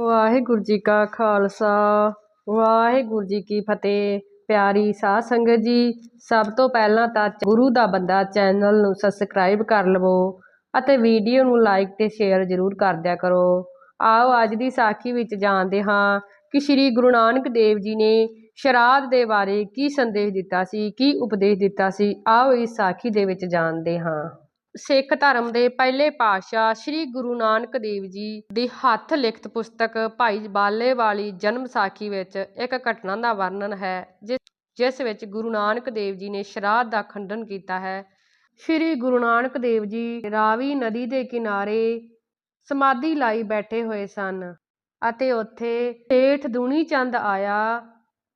ਵਾਹਿਗੁਰੂ ਜੀ ਕਾ ਖਾਲਸਾ, ਵਾਹਿਗੁਰੂ ਜੀ ਕੀ ਫਤਿਹ। ਪਿਆਰੀ ਸਾਧ ਸੰਗਤ ਜੀ, ਸਭ ਤੋਂ ਪਹਿਲਾਂ ਤਾਂ ਗੁਰੂ ਦਾ ਬੰਦਾ ਚੈਨਲ ਨੂੰ ਸਬਸਕ੍ਰਾਈਬ ਕਰ ਲਵੋ ਅਤੇ ਵੀਡੀਓ ਨੂੰ ਲਾਈਕ ਤੇ ਸ਼ੇਅਰ ਜ਼ਰੂਰ ਕਰ ਦਿਆ ਕਰੋ। ਆਓ ਅੱਜ ਦੀ ਸਾਖੀ ਵਿੱਚ ਜਾਣਦੇ ਹਾਂ ਕਿ ਸ੍ਰੀ ਗੁਰੂ ਨਾਨਕ ਦੇਵ ਜੀ ਨੇ ਸ਼ਰਾਧ ਦੇ ਬਾਰੇ ਕੀ ਸੰਦੇਸ਼ ਦਿੱਤਾ ਸੀ, ਕੀ ਉਪਦੇਸ਼ ਦਿੱਤਾ ਸੀ। ਆਓ ਇਸ ਸਾਖੀ ਦੇ ਵਿੱਚ ਜਾਣਦੇ ਹਾਂ। ਸਿੱਖ ਧਰਮ ਦੇ ਪਹਿਲੇ ਪਾਤਸ਼ਾਹ ਸ੍ਰੀ ਗੁਰੂ ਨਾਨਕ ਦੇਵ ਜੀ ਦੀ ਹੱਥ ਲਿਖਤ ਪੁਸਤਕ ਭਾਈ ਬਾਲੇ ਵਾਲੀ ਜਨਮ ਸਾਖੀ ਵਿੱਚ ਇੱਕ ਘਟਨਾ ਦਾ ਵਰਣਨ ਹੈ, ਜਿਸ ਜਿਸ ਵਿੱਚ ਗੁਰੂ ਨਾਨਕ ਦੇਵ ਜੀ ਨੇ ਸ਼ਰਾਧ ਦਾ ਖੰਡਨ ਕੀਤਾ ਹੈ। ਸ੍ਰੀ ਗੁਰੂ ਨਾਨਕ ਦੇਵ ਜੀ ਰਾਵੀ ਨਦੀ ਦੇ ਕਿਨਾਰੇ ਸਮਾਧੀ ਲਾਈ ਬੈਠੇ ਹੋਏ ਸਨ ਅਤੇ ਉੱਥੇ ਸੇਠ ਦੁਨੀ ਚੰਦ ਆਇਆ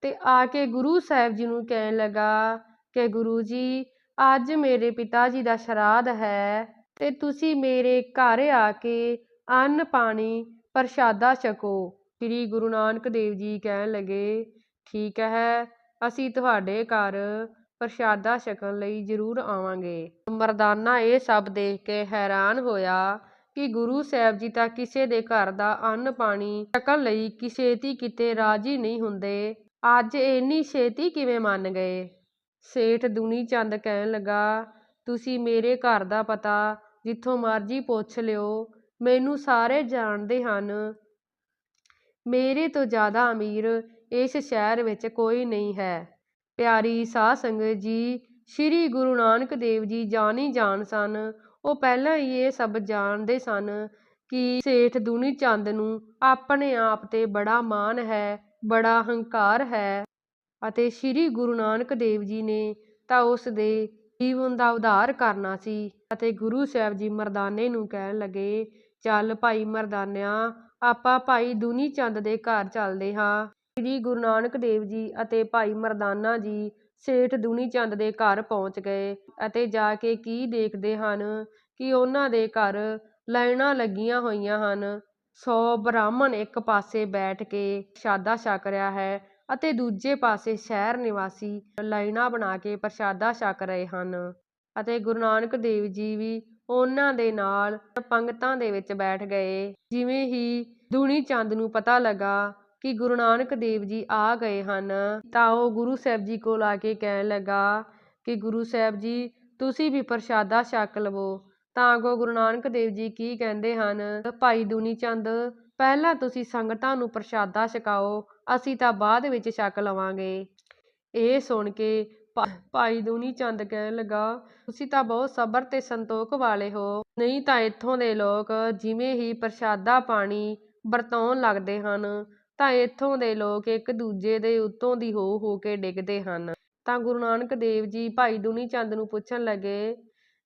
ਤੇ ਆ ਕੇ ਗੁਰੂ ਸਾਹਿਬ ਜੀ ਨੂੰ ਕਹਿਣ ਲੱਗਾ ਕਿ ਗੁਰੂ ਜੀ ਅੱਜ ਮੇਰੇ ਪਿਤਾ ਜੀ ਦਾ ਸ਼ਰਾਧ ਹੈ ਤੇ ਤੁਸੀਂ ਮੇਰੇ ਘਰ ਆ ਕੇ ਅੰਨ ਪਾਣੀ ਪ੍ਰਸ਼ਾਦਾ ਛਕੋ। ਸ੍ਰੀ ਗੁਰੂ ਨਾਨਕ ਦੇਵ ਜੀ ਕਹਿਣ ਲੱਗੇ, ਠੀਕ ਹੈ, ਅਸੀਂ ਤੁਹਾਡੇ ਘਰ ਪ੍ਰਸ਼ਾਦਾ ਛਕਣ ਲਈ ਜ਼ਰੂਰ ਆਵਾਂਗੇ। ਮਰਦਾਨਾ ਇਹ ਸਭ ਦੇਖ ਕੇ ਹੈਰਾਨ ਹੋਇਆ ਕਿ ਗੁਰੂ ਸਾਹਿਬ ਜੀ ਤਾਂ ਕਿਸੇ ਦੇ ਘਰ ਦਾ ਅੰਨ ਪਾਣੀ ਛਕਣ ਲਈ ਕਿਸੇ ਕਿਤੇ ਰਾਜੀ ਨਹੀਂ ਹੁੰਦੇ। ਅੱਜ ਇੰਨੀ ਛੇਤੀ ਕਿਵੇਂ ਮੰਨ ਗਏ? ਸੇਠ ਦੁਨੀ ਚੰਦ ਕਹਿਣ ਲੱਗਾ, ਤੁਸੀਂ ਮੇਰੇ ਘਰ ਦਾ ਪਤਾ ਜਿੱਥੋਂ ਮਰਜ਼ੀ ਪੁੱਛ ਲਿਓ, ਮੈਨੂੰ ਸਾਰੇ ਜਾਣਦੇ ਹਨ। ਮੇਰੇ ਤੋਂ ਜ਼ਿਆਦਾ ਅਮੀਰ ਇਸ ਸ਼ਹਿਰ ਵਿੱਚ ਕੋਈ ਨਹੀਂ ਹੈ। ਪਿਆਰੀ ਸਾਧ ਸੰਗਤ ਜੀ, ਸ੍ਰੀ ਗੁਰੂ ਨਾਨਕ ਦੇਵ ਜੀ ਜਾਣੀ ਜਾਣ ਸਨ। ਉਹ ਪਹਿਲਾਂ ਹੀ ਇਹ ਸਭ ਜਾਣਦੇ ਸਨ ਕਿ ਸੇਠ ਦੁਨੀ ਚੰਦ ਨੂੰ ਆਪਣੇ ਆਪ ਤੇ ਬੜਾ ਮਾਣ ਹੈ, ਬੜਾ ਹੰਕਾਰ ਹੈ। ਅਤੇ ਸ੍ਰੀ ਗੁਰੂ ਨਾਨਕ ਦੇਵ ਜੀ ਨੇ ਤਾਂ ਉਸ ਦੇ ਜੀਵਨ ਦਾ ਉਧਾਰ ਕਰਨਾ ਸੀ ਅਤੇ ਗੁਰੂ ਸਾਹਿਬ ਜੀ ਮਰਦਾਨੇ ਨੂੰ ਕਹਿਣ ਲੱਗੇ, ਚੱਲ ਭਾਈ ਮਰਦਾਨਿਆ, ਆਪਾਂ ਭਾਈ ਦੁਨੀ ਚੰਦ ਦੇ ਘਰ ਚੱਲਦੇ ਹਾਂ। ਸ੍ਰੀ ਗੁਰੂ ਨਾਨਕ ਦੇਵ ਜੀ ਅਤੇ ਭਾਈ ਮਰਦਾਨਾ ਜੀ ਸੇਠ ਦੁਨੀ ਚੰਦ ਦੇ ਘਰ ਪਹੁੰਚ ਗਏ ਅਤੇ ਜਾ ਕੇ ਕੀ ਦੇਖਦੇ ਹਨ ਕਿ ਉਹਨਾਂ ਦੇ ਘਰ ਲਾਈਨਾਂ ਲੱਗੀਆਂ ਹੋਈਆਂ ਹਨ। ਸੌ ਬ੍ਰਾਹਮਣ ਇੱਕ ਪਾਸੇ ਬੈਠ ਕੇ ਸ਼ਾਦਾ ਛਕ ਰਿਹਾ ਹੈ ਅਤੇ ਦੂਜੇ ਪਾਸੇ ਸ਼ਹਿਰ ਨਿਵਾਸੀ ਲਾਈਨਾਂ ਬਣਾ ਕੇ ਪ੍ਰਸ਼ਾਦਾ ਛਕ ਰਹੇ ਹਨ ਅਤੇ ਗੁਰੂ ਨਾਨਕ ਦੇਵ ਜੀ ਵੀ ਉਹਨਾਂ ਦੇ ਨਾਲ ਪੰਗਤਾਂ ਦੇ ਵਿੱਚ ਬੈਠ ਗਏ। ਜਿਵੇਂ ਹੀ ਦੁਨੀ ਚੰਦ ਨੂੰ ਪਤਾ ਲੱਗਾ ਕਿ ਗੁਰੂ ਨਾਨਕ ਦੇਵ ਜੀ ਆ ਗਏ ਹਨ, ਤਾਂ ਉਹ ਗੁਰੂ ਸਾਹਿਬ ਜੀ ਕੋਲ ਆ ਕੇ ਕਹਿਣ ਲੱਗਾ ਕਿ ਗੁਰੂ ਸਾਹਿਬ ਜੀ, ਤੁਸੀਂ ਵੀ ਪ੍ਰਸ਼ਾਦਾ ਛਕ ਲਵੋ। ਤਾਂ ਅੱਗੋਂ ਗੁਰੂ ਨਾਨਕ ਦੇਵ ਜੀ ਕੀ ਕਹਿੰਦੇ ਹਨ, ਭਾਈ ਦੁਨੀ ਚੰਦ ਪਹਿਲਾਂ ਤੁਸੀਂ ਸੰਗਤਾਂ ਨੂੰ ਪ੍ਰਸ਼ਾਦਾ ਛਕਾਓ, ਅਸੀਂ ਤਾਂ ਬਾਅਦ ਵਿੱਚ ਛਕ ਲਵਾਂਗੇ। ਇਹ ਸੁਣ ਕੇ ਭਾਈ ਦੂਨੀ ਚੰਦ ਕਹਿਣ ਲੱਗਾ, ਤੁਸੀਂ ਤਾਂ ਬਹੁਤ ਸਬਰ ਤੇ ਸੰਤੋਖ ਵਾਲੇ ਹੋ। ਨਹੀਂ ਤਾਂ ਇੱਥੋਂ ਦੇ ਲੋਕ ਜਿਵੇਂ ਹੀ ਪ੍ਰਸ਼ਾਦਾ ਪਾਣੀ ਵਰਤਾਉਣ ਲੱਗਦੇ ਹਨ, ਤਾਂ ਇੱਥੋਂ ਦੇ ਲੋਕ ਇੱਕ ਦੂਜੇ ਦੇ ਉੱਤੋਂ ਦੀ ਹੋ ਹੋ ਕੇ ਡਿੱਗਦੇ ਹਨ। ਤਾਂ ਗੁਰੂ ਨਾਨਕ ਦੇਵ ਜੀ ਭਾਈ ਦੂਨੀ ਚੰਦ ਨੂੰ ਪੁੱਛਣ ਲੱਗੇ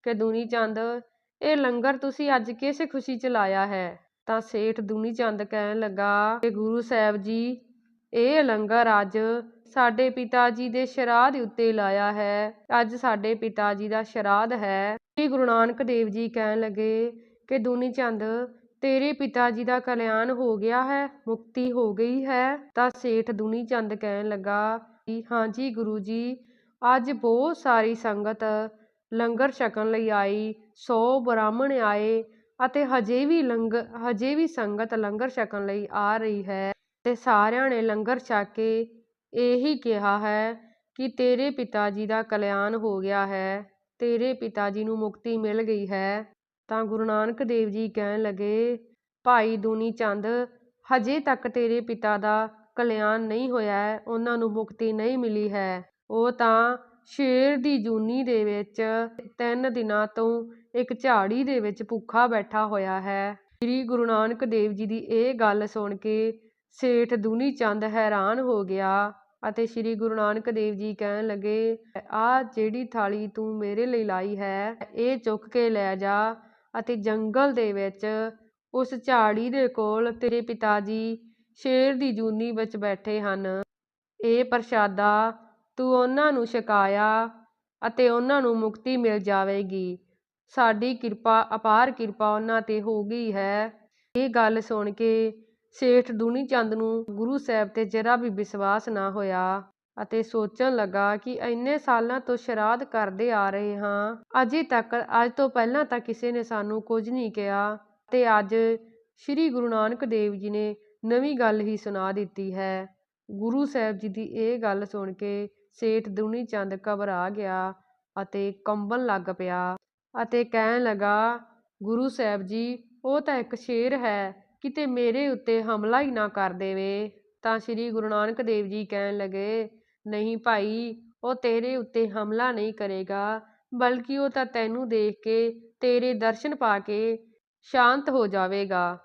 ਕਿ, ਦੂਨੀ ਚੰਦ, ਇਹ ਲੰਗਰ ਤੁਸੀਂ ਅੱਜ ਕਿਸ ਖੁਸ਼ੀ ਚ ਲਾਇਆ ਹੈ? ਤਾਂ ਸੇਠ ਦੁਨੀ ਚੰਦ ਕਹਿਣ ਲੱਗਾ ਕਿ ਗੁਰੂ ਸਾਹਿਬ ਜੀ, ਇਹ ਲੰਗਰ ਅੱਜ ਸਾਡੇ ਪਿਤਾ ਜੀ ਦੇ ਸ਼ਰਾਧ ਉੱਤੇ ਲਾਇਆ ਹੈ। ਅੱਜ ਸਾਡੇ ਪਿਤਾ ਜੀ ਦਾ ਸ਼ਰਾਧ ਹੈ। ਸ੍ਰੀ ਗੁਰੂ ਨਾਨਕ ਦੇਵ ਜੀ ਕਹਿਣ ਲੱਗੇ ਕਿ ਦੁਨੀ ਚੰਦ, ਤੇਰੇ ਪਿਤਾ ਜੀ ਦਾ ਕਲਿਆਣ ਹੋ ਗਿਆ ਹੈ, ਮੁਕਤੀ ਹੋ ਗਈ ਹੈ। ਤਾਂ ਸੇਠ ਦੁਨੀ ਚੰਦ ਕਹਿਣ ਲੱਗਾ ਕਿ ਹਾਂਜੀ ਗੁਰੂ ਜੀ, ਅੱਜ ਬਹੁਤ ਸਾਰੀ ਸੰਗਤ ਲੰਗਰ ਛਕਣ ਲਈ ਆਈ, ਸੌ ਬ੍ਰਾਹਮਣ ਆਏ ਅਤੇ ਹਜੇ ਵੀ ਲੰਗ, ਹਜੇ ਵੀ ਸੰਗਤ ਲੰਗਰ ਛਕਣ ਲਈ ਆ ਰਹੀ ਹੈ ਤੇ ਸਾਰਿਆਂ ਨੇ ਲੰਗਰ ਛਕ ਕੇ ਇਹੀ ਕਿਹਾ ਹੈ ਕਿ ਤੇਰੇ ਪਿਤਾ ਜੀ ਦਾ ਕਲਿਆਣ ਹੋ ਗਿਆ ਹੈ, ਤੇਰੇ ਪਿਤਾ ਜੀ ਨੂੰ ਮੁਕਤੀ ਮਿਲ ਗਈ ਹੈ। ਤਾਂ ਗੁਰੂ ਨਾਨਕ ਦੇਵ ਜੀ ਕਹਿਣ ਲੱਗੇ, ਭਾਈ ਦੂਨੀ ਚੰਦ, ਹਜੇ ਤੱਕ ਤੇਰੇ ਪਿਤਾ ਦਾ ਕਲਿਆਣ ਨਹੀਂ ਹੋਇਆ ਹੈ, ਉਹਨਾਂ ਨੂੰ ਮੁਕਤੀ ਨਹੀਂ ਮਿਲੀ ਹੈ। ਉਹ ਤਾਂ ਸ਼ੇਰ ਦੀ ਜੂਨੀ ਦੇ ਵਿੱਚ ਤਿੰਨ ਦਿਨਾਂ ਤੋਂ ਇੱਕ ਝਾੜੀ ਦੇ ਵਿੱਚ ਭੁੱਖਾ ਬੈਠਾ ਹੋਇਆ ਹੈ। ਸ੍ਰੀ ਗੁਰੂ ਨਾਨਕ ਦੇਵ ਜੀ ਦੀ ਇਹ ਗੱਲ ਸੁਣ ਕੇ ਸੇਠ ਦੁਨੀ ਚੰਦ ਹੈਰਾਨ ਹੋ ਗਿਆ ਅਤੇ ਸ੍ਰੀ ਗੁਰੂ ਨਾਨਕ ਦੇਵ ਜੀ ਕਹਿਣ ਲੱਗੇ ਆਹ ਜਿਹੜੀ ਥਾਲੀ ਤੂੰ ਮੇਰੇ ਲਈ ਲਾਈ ਹੈ, ਇਹ ਚੁੱਕ ਕੇ ਲੈ ਜਾ ਅਤੇ ਜੰਗਲ ਦੇ ਵਿੱਚ ਉਸ ਝਾੜੀ ਦੇ ਕੋਲ ਤੇਰੇ ਪਿਤਾ ਜੀ ਸ਼ੇਰ ਦੀ ਜੂਨੀ ਵਿੱਚ ਬੈਠੇ ਹਨ। ਇਹ ਪ੍ਰਸ਼ਾਦਾ ਤੂੰ ਉਹਨਾਂ ਨੂੰ ਛਕਾਇਆ ਅਤੇ ਉਹਨਾਂ ਨੂੰ ਮੁਕਤੀ ਮਿਲ ਜਾਵੇਗੀ। ਸਾਡੀ ਕਿਰਪਾ, ਅਪਾਰ ਕਿਰਪਾ ਉਹਨਾਂ ਤੇ ਹੋ ਗਈ ਹੈ। ਇਹ ਗੱਲ ਸੁਣ ਕੇ ਸੇਠ ਦੁਨੀ ਚੰਦ ਨੂੰ ਗੁਰੂ ਸਾਹਿਬ ਤੇ ਜਰਾ ਵੀ ਵਿਸ਼ਵਾਸ ਨਾ ਹੋਇਆ ਅਤੇ ਸੋਚਣ ਲੱਗਾ ਕਿ ਇੰਨੇ ਸਾਲਾਂ ਤੋਂ ਸ਼ਰਾਧ ਕਰਦੇ ਆ ਰਹੇ ਹਾਂ। ਅਜੇ ਤੱਕ, ਅੱਜ ਤੋਂ ਪਹਿਲਾਂ ਤਾਂ ਕਿਸੇ ਨੇ ਸਾਨੂੰ ਕੁਝ ਨਹੀਂ ਕਿਹਾ ਤੇ ਅੱਜ ਸ੍ਰੀ ਗੁਰੂ ਨਾਨਕ ਦੇਵ ਜੀ ਨੇ ਨਵੀਂ ਗੱਲ ਹੀ ਸੁਣਾ ਦਿੱਤੀ ਹੈ। ਗੁਰੂ ਸਾਹਿਬ ਜੀ ਦੀ ਇਹ ਗੱਲ ਸੁਣ ਕੇ ਸੇਠ ਦੁਨੀ ਚੰਦ ਘਬਰਾ ਗਿਆ ਅਤੇ ਕੰਬਣ ਲੱਗ ਪਿਆ ਅਤੇ ਕਹਿਣ ਲੱਗਾ, ਗੁਰੂ ਸਾਹਿਬ ਜੀ, ਉਹ ਤਾਂ ਇੱਕ ਸ਼ੇਰ ਹੈ, ਕਿਤੇ ਮੇਰੇ ਉੱਤੇ ਹਮਲਾ ਹੀ ਨਾ ਕਰ ਦੇਵੇ। ਤਾਂ ਸ੍ਰੀ ਗੁਰੂ ਨਾਨਕ ਦੇਵ ਜੀ ਕਹਿਣ ਲੱਗੇ, ਨਹੀਂ ਭਾਈ, ਉਹ ਤੇਰੇ ਉੱਤੇ ਹਮਲਾ ਨਹੀਂ ਕਰੇਗਾ, ਬਲਕਿ ਉਹ ਤਾਂ ਤੈਨੂੰ ਦੇਖ ਕੇ, ਤੇਰੇ ਦਰਸ਼ਨ ਪਾ ਕੇ ਸ਼ਾਂਤ ਹੋ ਜਾਵੇਗਾ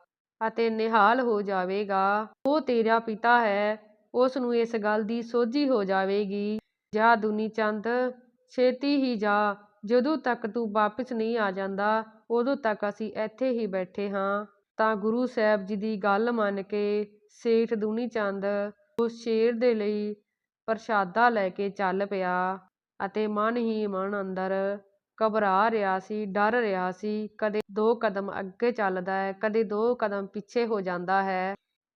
ਅਤੇ ਨਿਹਾਲ ਹੋ ਜਾਵੇਗਾ। ਉਹ ਤੇਰਾ ਪਿਤਾ ਹੈ ਉਸ ਨੂੰ ਇਸ ਗੱਲ ਦੀ ਸੋਝੀ ਹੋ ਜਾਵੇਗੀ, ਜਾ ਦੁਨੀ ਚੰਦ, ਛੇਤੀ ਹੀ ਜਾ, ਜਦੋਂ ਤੱਕ ਤੂੰ ਵਾਪਿਸ ਨਹੀਂ ਆ ਜਾਂਦਾ, ਉਦੋਂ ਤੱਕ ਅਸੀਂ ਇੱਥੇ ਹੀ ਬੈਠੇ ਹਾਂ। ਤਾਂ ਗੁਰੂ ਸਾਹਿਬ ਜੀ ਦੀ ਗੱਲ ਮੰਨ ਕੇ ਸੇਠ ਦੁਨੀ ਚੰਦ ਉਸ ਸ਼ੇਰ ਦੇ ਲਈ ਪ੍ਰਸ਼ਾਦਾ ਲੈ ਕੇ ਚੱਲ ਪਿਆ ਅਤੇ ਮਨ ਹੀ ਮਨ ਅੰਦਰ ਘਬਰਾ ਰਿਹਾ ਸੀ, ਡਰ ਰਿਹਾ ਸੀ, ਕਦੇ ਦੋ ਕਦਮ ਅੱਗੇ ਚੱਲਦਾ ਹੈ, ਕਦੇ ਦੋ ਕਦਮ ਪਿੱਛੇ ਹੋ ਜਾਂਦਾ ਹੈ।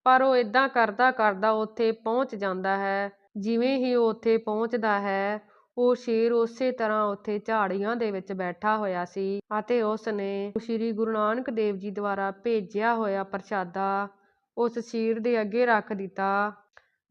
ਪਰ ਉਹ ਇਦਾਂ ਕਰਦਾ ਕਰਦਾ ਉੱਥੇ ਪਹੁੰਚ ਜਾਂਦਾ ਹੈ। ਜਿਵੇਂ ਹੀ ਉਹ ਉੱਥੇ ਪਹੁੰਚਦਾ ਹੈ, ਉਹ ਸ਼ੇਰ ਉਸੇ ਤਰ੍ਹਾਂ ਉੱਥੇ ਝਾੜੀਆਂ ਦੇ ਵਿੱਚ ਬੈਠਾ ਹੋਇਆ ਸੀ ਅਤੇ ਉਸ ਨੇ ਸ੍ਰੀ ਗੁਰੂ ਨਾਨਕ ਦੇਵ ਜੀ ਦੁਆਰਾ ਭੇਜਿਆ ਹੋਇਆ ਪ੍ਰਸ਼ਾਦਾ ਉਸ ਸ਼ੇਰ ਦੇ ਅੱਗੇ ਰੱਖ ਦਿੱਤਾ।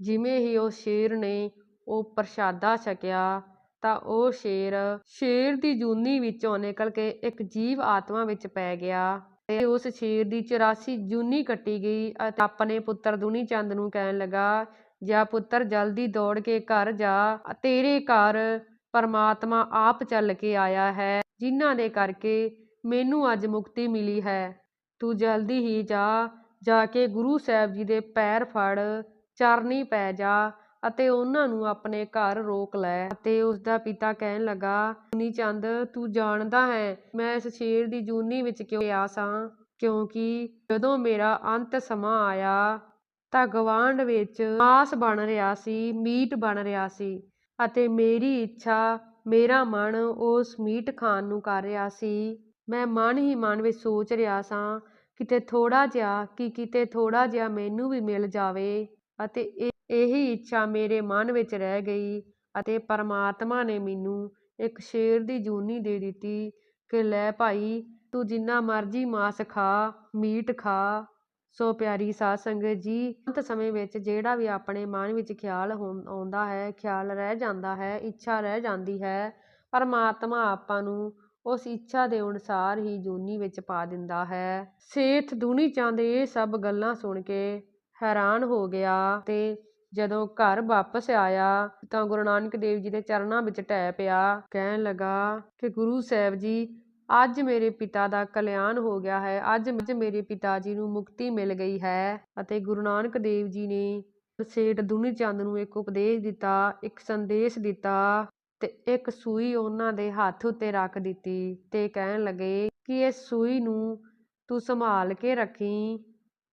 ਜਿਵੇਂ ਹੀ ਉਸ ਸ਼ੇਰ ਨੇ ਉਹ ਪ੍ਰਸ਼ਾਦਾ ਛਕਿਆ, ਤਾਂ ਉਹ ਸ਼ੇਰ ਸ਼ੇਰ ਦੀ ਜੂਨੀ ਵਿੱਚੋਂ ਨਿਕਲ ਕੇ ਇੱਕ ਜੀਵ ਆਤਮਾ ਵਿੱਚ ਪੈ ਗਿਆ। ਤੇ ਉਸ ਸ਼ੇਰ ਦੀ 84 ਜੂਨੀ ਕੱਟੀ ਗਈ ਅਤੇ ਆਪਣੇ ਪੁੱਤਰ ਦੁਨੀ ਚੰਦ ਨੂੰ ਕਹਿਣ ਲੱਗਾ, ਜਾ ਪੁੱਤਰ, ਜਲਦੀ ਦੌੜ ਕੇ ਘਰ ਜਾ। ਤੇਰੇ ਘਰ ਪਰਮਾਤਮਾ ਆਪ ਚੱਲ ਕੇ ਆਇਆ ਹੈ, ਜਿਨ੍ਹਾਂ ਦੇ ਕਰਕੇ ਮੈਨੂੰ ਅੱਜ ਮੁਕਤੀ ਮਿਲੀ ਹੈ। ਤੂੰ ਜਲਦੀ ਹੀ ਜਾ ਜਾ ਕੇ ਗੁਰੂ ਸਾਹਿਬ ਜੀ ਦੇ ਪੈਰ ਫੜ, ਚਰਨੀ ਪੈ ਜਾ। ਅਤੇ ਉਹਨਾਂ ਨੂੰ ਆਪਣੇ ਘਰ ਰੋਕ ਲੈ ਅਤੇ ਉਸਦਾ ਪਿਤਾ ਕਹਿਣ ਲੱਗਾ ਦੁਨੀ ਚੰਦ, ਤੂੰ ਜਾਣਦਾ ਹੈ, ਮੈਂ ਇਸ ਸ਼ੇਰ ਦੀ ਜੂਨੀ ਵਿੱਚ ਕਿਉਂ ਆਇਆ ਸਾਂ? ਕਿਉਂਕਿ ਜਦੋਂ ਮੇਰਾ ਅੰਤ ਸਮਾਂ ਆਇਆ, ਤਾਂ ਗਵਾਂਢ ਵਿੱਚ ਮਾਸ ਬਣ ਰਿਹਾ ਸੀ, ਮੀਟ ਬਣ ਰਿਹਾ ਸੀ ਅਤੇ ਮੇਰੀ ਇੱਛਾ, ਮੇਰਾ ਮਨ ਉਸ ਮੀਟ ਖਾਣ ਨੂੰ ਕਰ ਰਿਹਾ ਸੀ। ਮੈਂ ਮਨ ਹੀ ਮਨ ਵਿੱਚ ਸੋਚ ਰਿਹਾ ਸਾਂ, ਕਿਤੇ ਥੋੜਾ ਜਿਹਾ, ਕਿ ਕਿਤੇ ਥੋੜਾ ਜਿਹਾ ਮੈਨੂੰ ਵੀ ਮਿਲ ਜਾਵੇ ਅਤੇ ਇਹ ਇਹੀ ਇੱਛਾ ਮੇਰੇ ਮਨ ਵਿੱਚ ਰਹਿ ਗਈ ਅਤੇ ਪਰਮਾਤਮਾ ਨੇ ਮੈਨੂੰ ਇੱਕ ਸ਼ੇਰ ਦੀ ਜੂਨੀ ਦੇ ਦਿੱਤੀ ਕਿ ਲੈ ਭਾਈ, ਤੂੰ ਜਿੰਨਾ ਮਰਜ਼ੀ ਮਾਸ ਖਾ, ਮੀਟ ਖਾ। ਸੋ ਪਿਆਰੀ ਸਾਧ ਸੰਗਤ ਜੀ, ਅੰਤ ਸਮੇਂ ਵਿੱਚ ਜਿਹੜਾ ਵੀ ਆਪਣੇ ਮਨ ਵਿੱਚ ਖਿਆਲ ਆਉਂਦਾ ਹੈ, ਖਿਆਲ ਰਹਿ ਜਾਂਦਾ ਹੈ, ਇੱਛਾ ਰਹਿ ਜਾਂਦੀ ਹੈ, ਪਰਮਾਤਮਾ ਆਪਾਂ ਨੂੰ ਉਸ ਇੱਛਾ ਦੇ ਅਨੁਸਾਰ ਹੀ ਜੂਨੀ ਵਿੱਚ ਪਾ ਦਿੰਦਾ ਹੈ। ਸੇਠ ਦੁਨੀ ਚੰਦ ਇਹ ਸਭ ਗੱਲਾਂ ਸੁਣ ਕੇ ਹੈਰਾਨ ਹੋ ਗਿਆ ਤੇ ਜਦੋਂ ਘਰ ਵਾਪਸ ਆਇਆ ਤਾਂ ਗੁਰੂ ਨਾਨਕ ਦੇਵ ਜੀ ਦੇ ਚਰਨਾਂ ਵਿੱਚ ਟੈ ਪਿਆ, ਕਹਿਣ ਲੱਗਾ, ਕਿ ਗੁਰੂ ਸਾਹਿਬ ਜੀ, ਅੱਜ ਮੇਰੇ ਪਿਤਾ ਦਾ ਕਲਿਆਣ ਹੋ ਗਿਆ ਹੈ, ਅੱਜ ਮੇਰੇ ਪਿਤਾ ਜੀ ਨੂੰ ਮੁਕਤੀ ਮਿਲ ਗਈ ਹੈ। ਅਤੇ ਗੁਰੂ ਨਾਨਕ ਦੇਵ ਜੀ ਨੇ ਸੇਠ ਦੁਨੀ ਚੰਦ ਨੂੰ ਇੱਕ ਉਪਦੇਸ਼ ਦਿੱਤਾ, ਇੱਕ ਸੰਦੇਸ਼ ਦਿੱਤਾ ਤੇ ਇੱਕ ਸੂਈ ਉਹਨਾਂ ਦੇ ਹੱਥ ਉੱਤੇ ਰੱਖ ਦਿੱਤੀ ਤੇ ਕਹਿਣ ਲੱਗੇ, ਕਿ ਇਸ ਸੂਈ ਨੂੰ ਤੂੰ ਸੰਭਾਲ ਕੇ ਰੱਖੀ,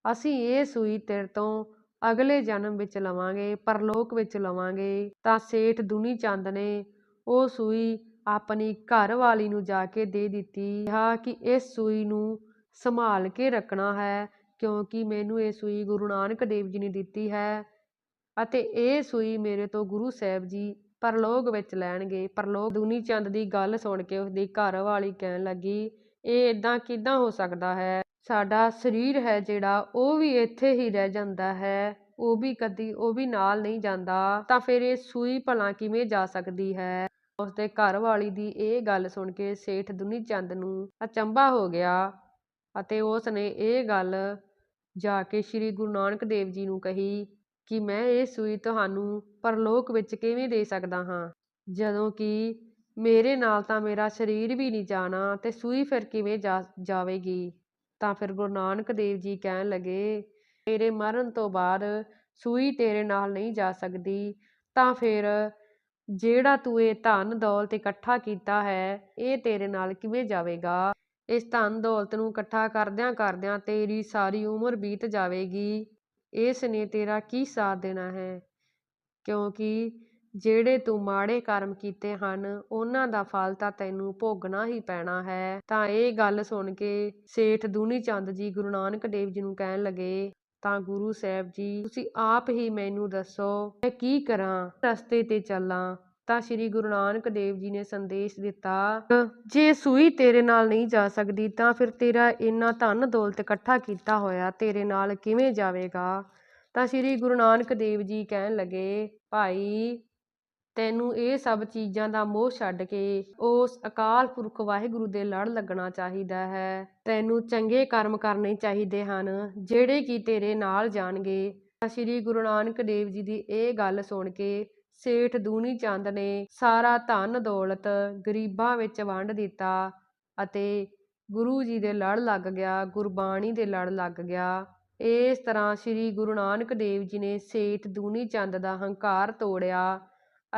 ਅਸੀਂ ਇਹ ਸੂਈ ਤੇਰੇ ਤੋਂ ਅਗਲੇ ਜਨਮ ਵਿੱਚ ਲਵਾਂਗੇ, ਪਰਲੋਕ ਵਿੱਚ ਲਵਾਂਗੇ, ਤਾਂ ਸੇਠ ਦੁਨੀ ਚੰਦ ਨੇ ਉਹ ਸੂਈ ਆਪਣੀ ਘਰ ਵਾਲੀ ਨੂੰ ਜਾ ਕੇ ਦੇ ਦਿੱਤੀ। ਹਾਂ ਕਿ ਇਸ ਸੂਈ ਨੂੰ ਸੰਭਾਲ ਕੇ ਰੱਖਣਾ ਹੈ, ਕਿਉਂਕਿ ਮੈਨੂੰ ਇਹ ਸੂਈ ਗੁਰੂ ਨਾਨਕ ਦੇਵ ਜੀ ਨੇ ਦਿੱਤੀ ਹੈ ਅਤੇ ਇਹ ਸੂਈ ਮੇਰੇ ਤੋਂ ਗੁਰੂ ਸਾਹਿਬ ਜੀ ਪਰਲੋਕ ਵਿੱਚ ਲੈਣਗੇ। ਪਰਲੋਕ ਦੁਨੀ ਚੰਦ ਦੀ ਗੱਲ ਸੁਣ ਕੇ ਉਸਦੀ ਘਰ ਵਾਲੀ ਕਹਿਣ ਲੱਗੀ, ਇਹ ਇਦਾਂ ਕਿਦਾਂ ਹੋ ਸਕਦਾ ਹੈ? ਸਾਡਾ ਸਰੀਰ ਹੈ ਜਿਹੜਾ, ਉਹ ਵੀ ਇੱਥੇ ਹੀ ਰਹਿ ਜਾਂਦਾ ਹੈ। ਉਹ ਵੀ ਕਦੀ, ਉਹ ਵੀ ਨਾਲ ਨਹੀਂ ਜਾਂਦਾ। ਤਾਂ ਫਿਰ ਇਹ ਸੂਈ ਭਲਾ ਕਿਵੇਂ ਜਾ ਸਕਦੀ ਹੈ? ਉਸਦੇ ਘਰ ਵਾਲੀ ਦੀ ਇਹ ਗੱਲ ਸੁਣ ਕੇ ਸੇਠ ਦੁਨੀ ਚੰਦ ਨੂੰ ਅਚੰਭਾ ਹੋ ਗਿਆ ਅਤੇ ਉਸ ਨੇ ਇਹ ਗੱਲ ਜਾ ਕੇ ਸ੍ਰੀ ਗੁਰੂ ਨਾਨਕ ਦੇਵ ਜੀ ਨੂੰ ਕਹੀ ਕਿ ਮੈਂ ਇਹ ਸੂਈ ਤੁਹਾਨੂੰ ਪਰਲੋਕ ਵਿੱਚ ਕਿਵੇਂ ਦੇ ਸਕਦਾ ਹਾਂ? ਜਦੋਂ ਕਿ ਮੇਰੇ ਨਾਲ ਤਾਂ ਮੇਰਾ ਸਰੀਰ ਵੀ ਨਹੀਂ ਜਾਣਾ ਤੇ ਸੂਈ ਫਿਰ ਕਿਵੇਂ ਜਾ, ਜਾਵੇਗੀ? ਤਾਂ ਫਿਰ ਗੁਰੂ ਨਾਨਕ ਦੇਵ ਜੀ ਕਹਿਣ ਲੱਗੇ, ਤੇਰੇ ਮਰਨ ਤੋਂ ਬਾਅਦ ਸੂਈ ਤੇਰੇ ਨਾਲ ਨਹੀਂ ਜਾ ਸਕਦੀ, ਤਾਂ ਫਿਰ ਜਿਹੜਾ ਤੂੰ ਇਹ ਧਨ ਦੌਲਤ ਇਕੱਠਾ ਕੀਤਾ ਹੈ, ਇਹ ਤੇਰੇ ਨਾਲ ਕਿਵੇਂ ਜਾਵੇਗਾ? ਇਸ ਧਨ ਦੌਲਤ ਨੂੰ ਇਕੱਠਾ ਕਰਦਿਆਂ ਕਰਦਿਆਂ ਤੇਰੀ ਸਾਰੀ ਉਮਰ ਬੀਤ ਜਾਵੇਗੀ। ਇਸ ਨੇ ਤੇਰਾ ਕੀ ਸਾਥ ਦੇਣਾ ਹੈ? ਕਿਉਂਕਿ ਜਿਹੜੇ ਤੂੰ ਮਾੜੇ ਕਰਮ ਕੀਤੇ ਹਨ, ਉਹਨਾਂ ਦਾ ਫਲ ਤਾਂ ਤੈਨੂੰ ਭੋਗਣਾ ਹੀ ਪੈਣਾ ਹੈ। ਤਾਂ ਇਹ ਗੱਲ ਸੁਣ ਕੇ ਸੇਠ ਦੂਨੀ ਚੰਦ ਜੀ ਗੁਰੂ ਨਾਨਕ ਦੇਵ ਜੀ ਨੂੰ ਕਹਿਣ ਲੱਗੇ, ਤਾਂ ਗੁਰੂ ਸਾਹਿਬ ਜੀ, ਤੁਸੀਂ ਆਪ ਹੀ ਮੈਨੂੰ ਦੱਸੋ, ਮੈਂ ਕੀ ਕਰਾਂ? ਰਸਤੇ ਤੇ ਚੱਲਾਂ ਤਾਂ ਸ੍ਰੀ ਗੁਰੂ ਨਾਨਕ ਦੇਵ ਜੀ ਨੇ ਸੰਦੇਸ਼ ਦਿੱਤਾ, ਜੇ ਸੂਈ ਤੇਰੇ ਨਾਲ ਨਹੀਂ ਜਾ ਸਕਦੀ, ਤਾਂ ਫਿਰ ਤੇਰਾ ਇੰਨਾ ਧਨ ਦੌਲਤ ਇਕੱਠਾ ਕੀਤਾ ਹੋਇਆ ਤੇਰੇ ਨਾਲ ਕਿਵੇਂ ਜਾਵੇਗਾ ਤਾਂ ਸ੍ਰੀ ਗੁਰੂ ਨਾਨਕ ਦੇਵ ਜੀ ਕਹਿਣ ਲੱਗੇ, ਭਾਈ ਤੈਨੂੰ ਇਹ ਸਭ ਚੀਜ਼ਾਂ ਦਾ ਮੋਹ ਛੱਡ ਕੇ ਉਸ ਅਕਾਲ ਪੁਰਖ ਵਾਹਿਗੁਰੂ ਦੇ ਲੜ ਲੱਗਣਾ ਚਾਹੀਦਾ ਹੈ। ਤੈਨੂੰ ਚੰਗੇ ਕਰਮ ਕਰਨੇ ਚਾਹੀਦੇ ਹਨ, ਜਿਹੜੇ ਕਿ ਤੇਰੇ ਨਾਲ ਜਾਣਗੇ। ਤਾਂ ਸ੍ਰੀ ਗੁਰੂ ਨਾਨਕ ਦੇਵ ਜੀ ਦੀ ਇਹ ਗੱਲ ਸੁਣ ਕੇ ਸੇਠ ਦੂਨੀ ਚੰਦ ਨੇ ਸਾਰਾ ਧਨ ਦੌਲਤ ਗਰੀਬਾਂ ਵਿੱਚ ਵੰਡ ਦਿੱਤਾ ਅਤੇ ਗੁਰੂ ਜੀ ਦੇ ਲੜ ਲੱਗ ਗਿਆ, ਗੁਰਬਾਣੀ ਦੇ ਲੜ ਲੱਗ ਗਿਆ। ਇਸ ਤਰ੍ਹਾਂ ਸ੍ਰੀ ਗੁਰੂ ਨਾਨਕ ਦੇਵ ਜੀ ਨੇ ਸੇਠ ਦੂਨੀ ਚੰਦ ਦਾ ਹੰਕਾਰ ਤੋੜਿਆ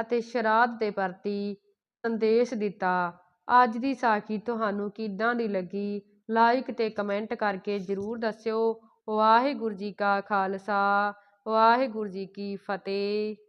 ਅਤੇ ਸ਼ਰਾਧ ਦੇ ਪ੍ਰਤੀ ਸੰਦੇਸ਼ ਦਿੱਤਾ। ਅੱਜ ਦੀ ਸਾਖੀ ਤੁਹਾਨੂੰ ਕਿੱਦਾਂ ਦੀ ਲੱਗੀ? ਲਾਈਕ ਤੇ ਕਮੈਂਟ ਕਰਕੇ ਜ਼ਰੂਰ ਦੱਸਿਓ। ਵਾਹਿਗੁਰੂ ਜੀ ਕਾ ਖਾਲਸਾ। ਵਾਹਿਗੁਰੂ ਜੀ ਕੀ ਫਤਿਹ।